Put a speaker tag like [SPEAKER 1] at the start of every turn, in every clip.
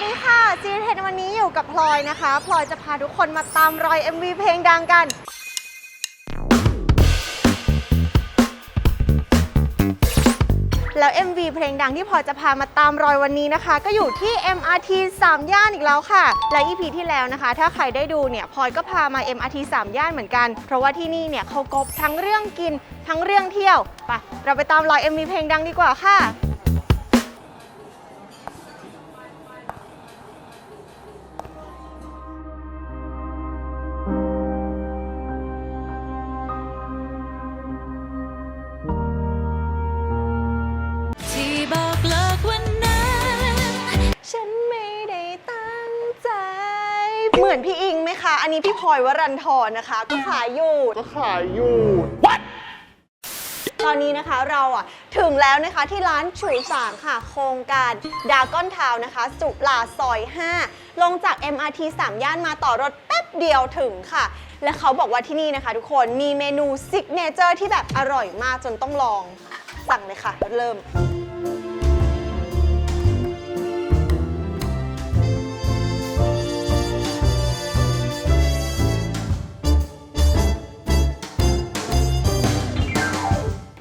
[SPEAKER 1] วัสดีค่ะซีเทนวันนี้อยู่กับพลอยนะคะ พลอยจะพาทุกคนมาตามรอย MV เพลงดังกัน แล้ว MV เพลงดังที่พลอยจะพามาตามรอยวันนี้นะคะ ก็อยู่ที่ MRT 3 ย่านอีกแล้วค่ะ และ EP ที่แล้วนะคะ ถ้าใครได้ดูเนี่ยพลอยก็พามา MRT 3 ย่านเหมือนกัน เพราะว่าที่นี่เนี่ยเขากบทั้งเรื่องกินทั้งเรื่องเที่ยวไปเราไปตามรอย MV เพลงดังดีกว่าค่ะ มือนพี่อิงไหมคะ อันนี้พี่พลอยวรันทรนะคะ ก็ขายอยู่
[SPEAKER 2] ก็ขายอยู่
[SPEAKER 1] ตอนนี้นะคะเราอะถึงแล้วนะคะที่ร้านฉุยสางค่ะ โครงการดากอนทาวนะคะ สุลาซอย 5 ลงจาก MRT 3 ย่านมาต่อรถแป๊บเดียวถึงค่ะ และเขาบอกว่าที่นี่นะคะ ทุกคนมีเมนูซิกเนเจอร์ที่แบบอร่อยมากจนต้องลอง สั่งเลยค่ะ เริ่ม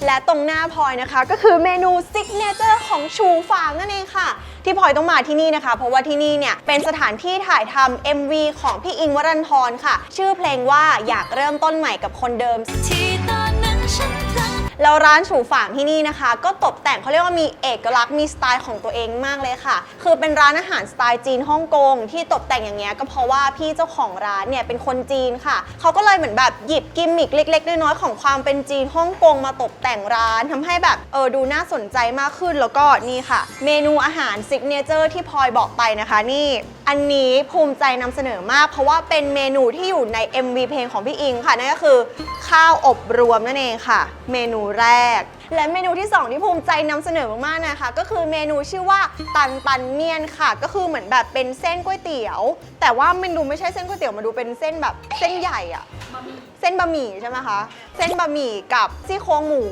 [SPEAKER 1] และตรงหน้าพลอยนะคะ ก็คือเมนูซิกเนเจอร์ของชูฟางนั่นเองค่ะ ที่พลอยต้องมาที่นี่นะคะ เพราะว่าที่นี่เนี่ยเป็นสถานที่ถ่ายทำ MV ของพี่อิงวรันทรค่ะ ชื่อเพลงว่าอยากเริ่มต้นใหม่กับคนเดิม
[SPEAKER 3] ที่
[SPEAKER 1] แล้วร้านฉูฝางที่นี่นะคะ ก็ตกแต่งเขาเรียกว่ามีเอกลักษณ์มีสไตล์ของตัวเองมากเลยค่ะ คือเป็นร้านอาหารสไตล์จีนฮ่องกงที่ตกแต่งอย่างเงี้ยก็เพราะว่าพี่เจ้าของร้านเนี่ยเป็นคนจีนค่ะเขาก็เลยเหมือนแบบหยิบกิมมิคเล็กๆน้อยๆของความเป็นจีนฮ่องกงมาตกแต่งร้านทำให้แบบเออดูน่าสนใจมากขึ้นแล้วก็นี่ค่ะ เมนูอาหารซิกเนเจอร์ที่พลอยบอกไปนะคะนี่อันนี้ภูมิใจนำเสนอมาก เพราะว่าเป็นเมนูที่อยู่ใน MV เพลงของพี่อิงค่ะนั่นก็คือ ข้าวอบรวมนั่นเองค่ะ เมนูแรก และเมนูที่ 2 ที่ภูมิใจนำเสนอมากๆนะคะ ก็คือเมนูชื่อว่าตันตันเมียนค่ะ ก็คือเหมือนแบบเป็นเส้นก๋วยเตี๋ยว แต่ว่ามันดูไม่ใช่เส้นก๋วยเตี๋ยวมันดูเป็นเส้นแบบเส้นใหญ่อะเส้นบะหมี่ใช่ไหมคะ เส้นบะหมี่กับซี่โครงหมู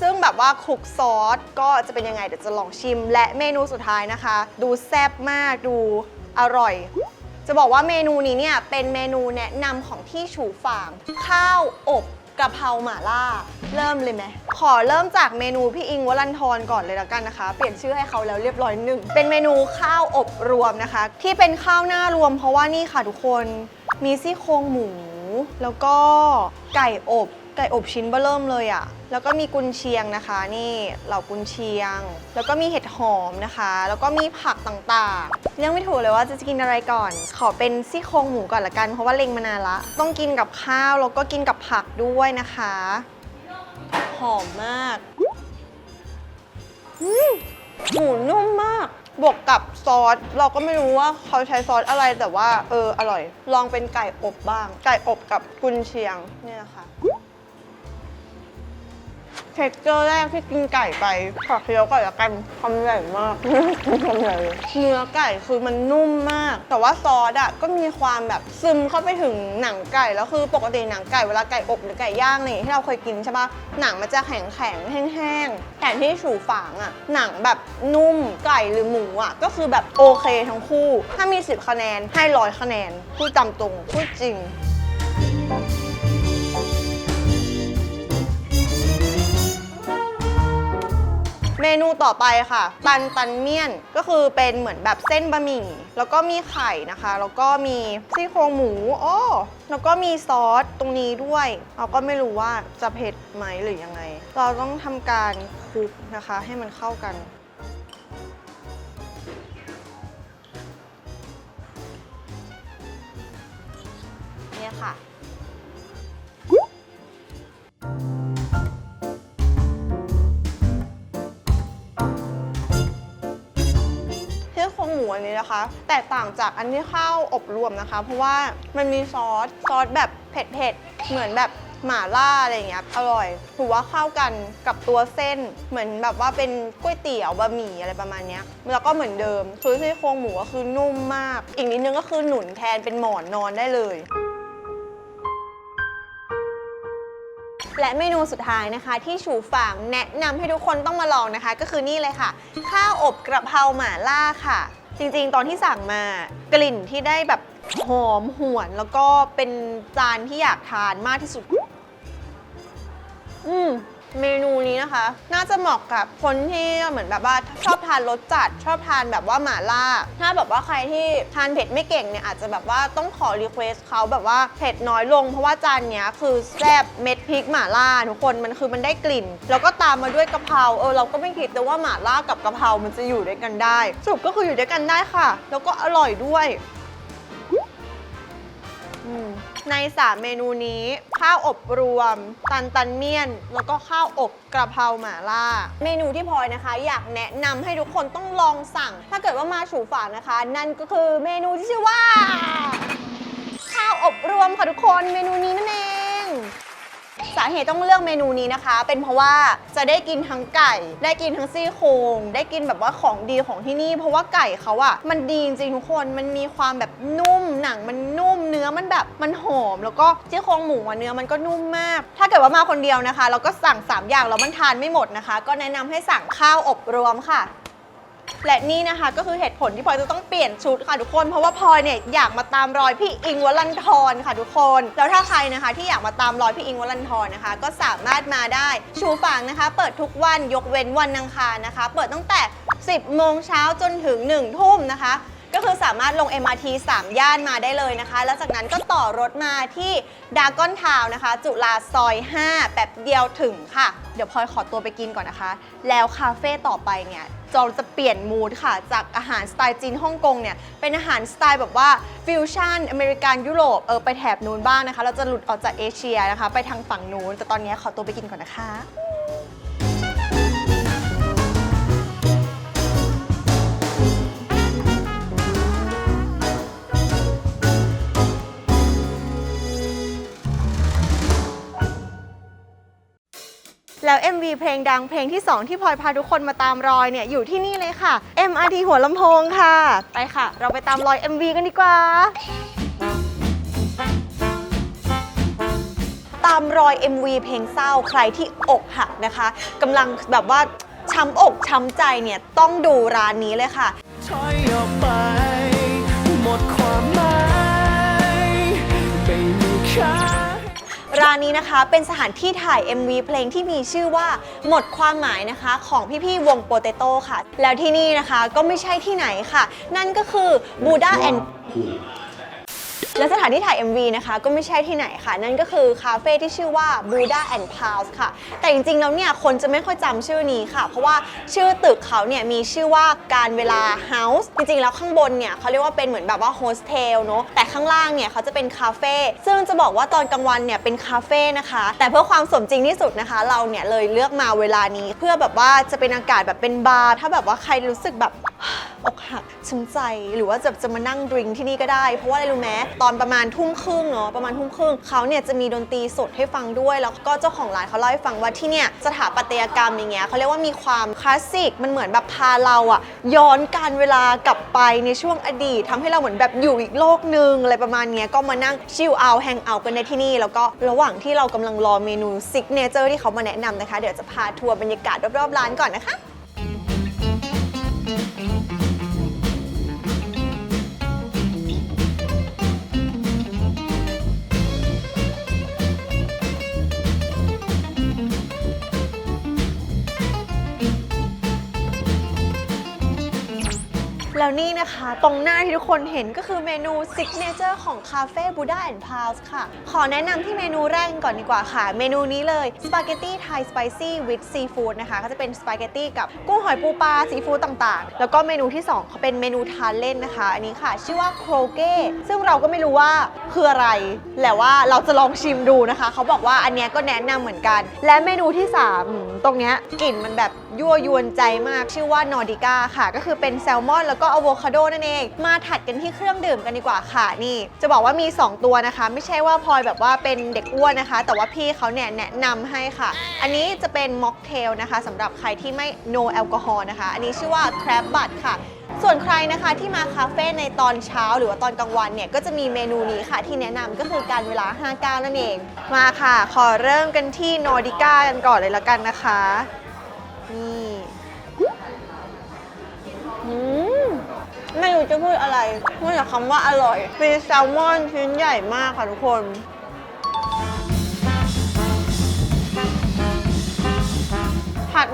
[SPEAKER 1] ซึ่งแบบว่าคลุกซอสก็จะเป็นยังไงเดี๋ยวจะลองชิม และเมนูสุดท้ายนะคะ ดูแซ่บมากดูอร่อย จะบอกว่าเมนูนี้เนี่ยเป็นเมนูแนะนำของที่ฉูฝาง ข้าวอบ กะเพราหม่าล่า เริ่มเลยไหม ขอเริ่มจากเมนูพี่อิงวลันทรก่อนเลยแล้วกันนะคะ เปลี่ยนชื่อให้เขาแล้วเรียบร้อยหนึ่ง เป็นเมนูข้าวอบรวมนะคะ ที่เป็นข้าวหน้ารวม เพราะว่านี่ค่ะทุกคน มีซี่โครงหมู แล้วก็ไก่อบ ไก่อบชิ้นเบอร์เริ่มเลยอะ่ะ แล้วก็มีกุนเชียงนะคะ นี่เหล่ากุนเชียง แล้วก็มีเห็ดหอมนะคะ แล้วก็มีผักต่างๆเรื่องไม่ถูกเลยว่าจะกินอะไรก่อน ขอเป็นซี่โครงหมูก่อนละกัน เพราะว่าเล็งมานานละ ต้องกินกับข้าวแล้วก็กินกับผักด้วยนะคะ หอมมากหมูนุ่มมาก บวกกับซอส เราก็ไม่รู้ว่าเขาใช้ซอสอะไรแต่ว่า เออ อร่อย ลองเป็นไก่อบบ้าง ไก่อบกับกุนเชียงเนี่ยค่ะ เท็กเจอร์แรกที่กินไก่ไปขอเคี้ยวก่อนละกันคำใหญ่มาก คำใหญ่เนื้อไก่คือมันนุ่มมาก แต่ว่าซอสอะก็มีความแบบซึมเข้าไปถึงหนังไก่แล้วคือปกติหนังไก่เวลาไก่อบหรือไก่ย่างอะไรอย่ที่เราเคยกินใช่ปะหนังมันจะแข็งแข็งๆแห้งๆแต่ที่ฉูฝางอะหนังแบบนุ่มไก่หรือหมูอะก็คือแบบโอเคทั้งคู่ ถ้ามี 10 คะแนนให้ร้อยคะแนนพูดจำตรงพูดจริง นูต่อไปค่ะ ตันตันเมี่ยนก็คือเป็นเหมือนแบบเส้นบะหมี่ แล้วก็มีไข่นะคะ แล้วก็มีซี่โครงหมูอ้อแล้วก็มีซอสตรงนี้ด้วย เราก็ไม่รู้ว่าจะเผ็ดไหมหรือยังไง เราต้องทำการคลุกนะคะ ให้มันเข้ากันเนี่ยค่ะ อันนี้นะคะ แตกต่างจากอันที่ข้าวอบรวมนะคะ เพราะว่ามันมีซอสซอสแบบเผ็ดๆ เหมือนแบบหม่าล่าอะไรอย่างเงี้ยอร่อยถือว่าเข้ากันกับตัวเส้น เหมือนแบบว่าเป็นก๋วยเตี๋ยวบะหมี่อะไรประมาณเนี้ยแล้วก็เหมือนเดิมคือซี่โครงหมูก็คือนุ่มมาก อีกนิดนึงก็คือหนุนแทนเป็นหมอนนอนได้เลยและเมนูสุดท้ายนะคะ ที่ฉูฝางแนะนำให้ทุกคนต้องมาลองนะคะ ก็คือนี่เลยค่ะ ข้าวอบกระเพราหม่าล่าค่ะ จริงๆ ตอนที่สั่งมากลิ่นที่ได้แบบหอมหวนแล้วก็เป็นจานที่อยากทานมากที่สุด อืม เมนูนี้นะคะ น่าจะเหมาะกับคนที่เหมือนแบบว่าชอบทานรสจัด ชอบทานแบบว่าหม่าล่า ถ้าแบบว่าใครที่ทานเผ็ดไม่เก่งเนี่ยอาจจะแบบว่าต้องขอรีเควสเขาแบบว่าเผ็ดน้อยลง เพราะว่าจานเนี้ยคือแซ่บเม็ดพริกหม่าล่าทุกคนมันคือมันได้กลิ่น แล้วก็ตามมาด้วยกะเพราเออเราก็ไม่คิดแต่ว่าหม่าล่ากับกะเพรามันจะอยู่ด้วยกันได้สรุปก็คืออยู่ด้วยกันได้ค่ะ แล้วก็อร่อยด้วย ใน 3 เมนูนี้ ข้าวอบรวม ตันตันเมี่ยน แล้วก็ข้าวอบกระเพราหม่าล่า เมนูที่พลอยนะคะ อยากแนะนำให้ทุกคนต้องลองสั่ง ถ้าเกิดว่ามาฉูฝางนะคะ นั่นก็คือเมนูที่ชื่อว่า ข้าวอบรวมค่ะทุกคนเมนูนี้นั่นเอง สาเหตุต้องเลือกเมนูนี้นะคะ เป็นเพราะว่าจะได้กินทั้งไก่ ได้กินทั้งซี่โครงได้กินแบบว่าของดีของที่นี่ เพราะว่าไก่เขาอะมันดีจริงทุกคนมันมีความแบบนุ่มหนังมันนุ่มเนื้อมันแบบมันหอม แล้วก็ซี่โครงหมูอะเนื้อมันก็นุ่มมาก ถ้าเกิดว่ามาคนเดียวนะคะเราก็สั่ง 3 อย่างแล้วมันทานไม่หมดนะคะ ก็แนะนำให้สั่งข้าวอบรวมค่ะ และนี่นะคะก็คือเหตุผลที่พลอยจะต้องเปลี่ยนชุดค่ะทุกคน เพราะว่าพลอยเนี่ยอยากมาตามรอยพี่อิงค์วลันทรค่ะทุกคน แล้วถ้าใครนะคะที่อยากมาตามรอยพี่อิงค์วลันทรนะคะ ก็สามารถมาได้ชูฝางนะคะ เปิดทุกวันยกเว้นวันอังคารนะคะ เปิดตั้งแต่ 10โมงเช้าจนถึง1ทุ่มนะคะ ก็คือสามารถลง MRT 3 ย่านมาได้เลยนะคะ แล้วจากนั้นก็ต่อรถมาที่ดากอนทาวนะคะ จุฬาซอย 5 แบบเดียวถึงค่ะ เดี๋ยวพลอยขอตัวไปกินก่อนนะคะ แล้วคาเฟ่ต่อไปเนี่ยจอจะเปลี่ยนมูดค่ะ จากอาหารสไตล์จีนฮ่องกงเนี่ย เป็นอาหารสไตล์แบบว่าฟิวชั่นอเมริกันยุโรปเออไปแถบนู้นบ้างนะคะ เราจะหลุดออกจากเอเชียนะคะ ไปทางฝั่งนู้นแต่ตอนนี้ขอตัวไปกินก่อนนะคะ แล้ว MV เพลงดังเพลงที่ 2 ที่พลอยพาทุกคนมาตามรอยเนี่ยอยู่ที่นี่เลยค่ะ MRT หัวลำโพงค่ะ ไปค่ะ เราไปตามรอย MV กันดีกว่า ตามรอย MV เพลงเศร้าใครที่อกหักนะคะกำลังแบบว่าช้ำอกช้ำใจเนี่ยต้องดูร้านนี้เลยค่ะ
[SPEAKER 2] ถอยออกไป
[SPEAKER 1] ร้านนี้นะคะเป็นสถานที่ถ่าย MV เพลงที่มีชื่อว่าหมดความหมายนะคะของพี่ๆวงโปเตโต้ค่ะ แล้วที่นี่นะคะก็ไม่ใช่ที่ไหนค่ะ นั่นก็คือ Buddha and แและสถานที่ถ่าย MV นะคะ ก็ไม่ใช่ที่ไหนค่ะ นั่นก็คือคาเฟ่ที่ชื่อว่า Buddha and Pals ค่ะ แต่จริงๆแล้วเนี่ย คนจะไม่ค่อยจำชื่อนี้ค่ะ เพราะว่าชื่อตึกเขาเนี่ยมีชื่อว่าการเวลา House จริงๆ แล้วข้างบนเนี่ยเขาเรียกว่าเป็นเหมือนแบบว่าโฮสเทลเนอะแต่ข้างล่างเนี่ยเขาจะเป็นคาเฟ่ซึ่งจะบอกว่าตอนกลางวันเนี่ยเป็นคาเฟ่นะคะ แต่เพื่อความสมจริงที่สุดนะคะ เราเนี่ยเลยเลือกมาเวลานี้ เพื่อแบบว่าจะเป็นอากาศแบบเป็นบาร์ถ้าแบบว่าใครรู้สึกแบบ อกหักช้ำใจหรือว่าจะจะมานั่งดริงที่นี่ก็ได้ เพราะว่าอะไรรู้ไหมตอนประมาณทุ่มครึ่งเนาะประมาณทุ่มครึ่งเขาเนี่ยจะมีดนตรีสดให้ฟังด้วย แล้วก็เจ้าของร้านเขาเล่าให้ฟังว่าที่เนี่ยสถาปัตยกรรมอย่างเงี้ยเขาเรียกว่ามีความคลาสสิกมันเหมือนแบบพาเราอะย้อนการเวลากลับไปในช่วงอดีตทำให้เราเหมือนแบบอยู่อีกโลกหนึ่งอะไรประมาณเนี้ยก็มานั่งชิลเอาแฮงเอากันในที่นี่ แล้วก็ระหว่างที่เรากำลังรอเมนูซิกเนเจอร์ที่เขามาแนะนำนะคะ เดี๋ยวจะพาทัวร์บรรยากาศรอบๆร้านก่อนนะคะ แล้วนี่นะคะ ตรงหน้าที่ทุกคนเห็นก็คือเมนูซิกเนเจอร์ของคาเฟ่บูดาแอนด์พาวส์ค่ะ ขอแนะนำที่เมนูแรกก่อนดีกว่าค่ะ เมนูนี้เลยสปาเกตตี้ไทยสไปซี่วิดซีฟู้ดนะคะก็จะเป็นสปาเกตตี้กับกุ้งหอยปูปลาซีฟู้ดต่างๆ แล้วก็เมนูที่2เขาเป็นเมนูทานเล่นนะคะ อันนี้ค่ะ ชื่อว่าโครเก้ซึ่งเราก็ไม่รู้ว่าคืออะไร แต่ว่าเราจะลองชิมดูนะคะ เขาบอกว่าอันเนี้ยก็แนะนำเหมือนกัน และเมนูที่สามตรงเนี้ยกลิ่นมันแบบยั่วยวนใจมากชื่อว่านอร์ดิก้าค่ะ ก็คือเป็นแซลมอนแล้วก็อะโวคาโดนั่นเอง มาถัดกันที่เครื่องดื่มกันดีกว่าค่ะนี่ จะบอกว่ามี 2 ตัวนะคะ ไม่ใช่ว่าพลอยแบบว่าเป็นเด็กอ้วนนะคะ แต่ว่าพี่เขาเนี่ยแนะนำให้ค่ะ อันนี้จะเป็นม็อกเทลนะคะสำหรับใครที่ไม่ no แอลกอฮอล์นะคะ อันนี้ชื่อว่า crab butt ค่ะ ส่วนใครนะคะที่มาคาเฟ่ในตอนเช้าหรือว่าตอนกลางวันเนี่ยก็จะมีเมนูนี้ค่ะที่แนะนำก็คือการเวลา 59 นั่นเอง มาค่ะ ขอเริ่มกันที่นอร์ดิก้ากันก่อนเลยละกันนะคะ นี่อืมไม่รู้จะพูดอะไรนอกจากคำว่าอร่อยมีแซลมอนชิ้นใหญ่มากค่ะทุกคน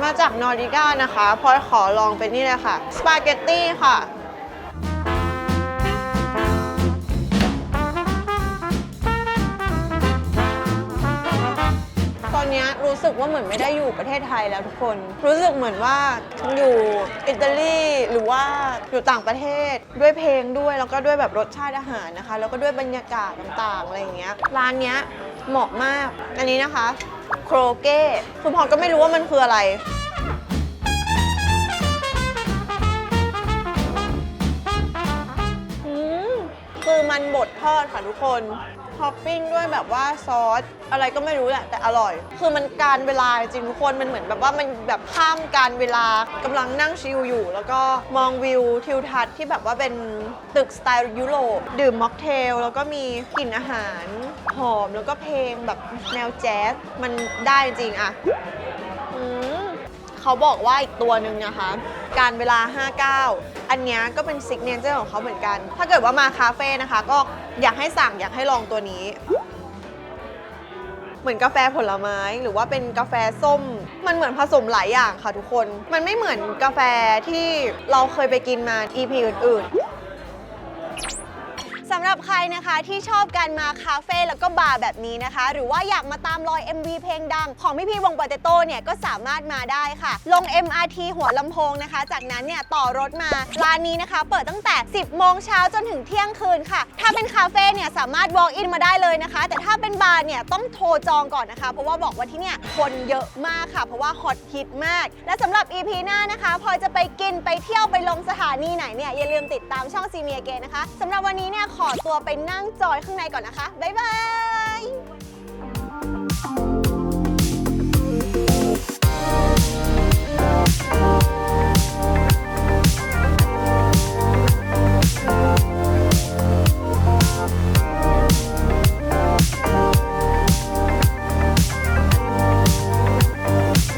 [SPEAKER 1] มาจากนอริก้านะคะพอขอลองเป็นนี่เลยค่ะ สปาเกตตี้ค่ะตอนนี้รู้สึกว่าเหมือนไม่ได้อยู่ประเทศไทยแล้วทุกคน รู้สึกเหมือนว่าอยู่อิตาลีหรือว่าอยู่ต่างประเทศด้วยเพลงด้วยแล้วก็ด้วยแบบรสชาติอาหารนะคะ แล้วก็ด้วยบรรยากาศต่างๆอะไรอย่างเงี้ยร้านเนี้ยเหมาะมากอันนี้นะคะ โครเก้คือพอก็ไม่รู้ว่ามันคืออะไร อืมคือมันบดทอดค่ะทุกคนท็อปปิ้งด้วยแบบว่าซอส อะไรก็ไม่รู้แหละแต่อร่อย คือมันการเวลาจริงทุกคนมันเหมือนแบบว่ามันแบบข้ามการเวลากำลังนั่งชิลอยู่ แล้วก็มองวิวทิวทัศน์ที่แบบว่าเป็นตึกสไตล์ยุโรปดื่มม็อกเทลแล้วก็มีกลิ่นอาหาร หอมแล้วก็เพลงแบบแนวแจ๊สมันได้จริงอะอืมเขาบอกว่าอีกตัวหนึ่งนะคะ การเวลา 59 อันเนี้ยก็เป็นซิกเนเจอร์ของเขาเหมือนกัน ถ้าเกิดว่ามาคาเฟ่นะคะ ก็อยากให้สั่งอยากให้ลองตัวนี้ เหมือนกาแฟผลไม้หรือว่าเป็นกาแฟส้ม มันเหมือนผสมหลายอย่างค่ะทุกคน มันไม่เหมือนกาแฟที่เราเคยไปกินมา EP อื่นๆ สำหรับใครนะคะที่ชอบการมาคาเฟ่แล้วก็บาร์แบบนี้นะคะ หรือว่าอยากมาตามรอย MV เพลงดัง ของพี่พีวงปาเตโต้เนี่ยก็สามารถมาได้ค่ะ ลง MRT หัวลำโพงนะคะ จากนั้นเนี่ยต่อรถมาร้านนี้นะคะ เปิดตั้งแต่ 10 โมงเช้าจนถึงเที่ยงคืนค่ะ ถ้าเป็นคาเฟ่เนี่ยสามารถ walk in มาได้เลยนะคะ แต่ถ้าเป็นบาร์เนี่ยต้องโทรจองก่อนนะคะ เพราะว่าบอกว่าที่เนี่ยคนเยอะมากค่ะ เพราะว่าฮอตฮิตมาก และสำหรับ EP หน้านะคะ พอจะไปกินไปเที่ยวไปลงสถานีไหนเนี่ยอย่าลืมติดตามช่องซีเมียเกนะคะสำหรับวันนี้เนี่ยขออตัวไปนั่งจอยข้างในก่อนนะคะ บ๊ายบาย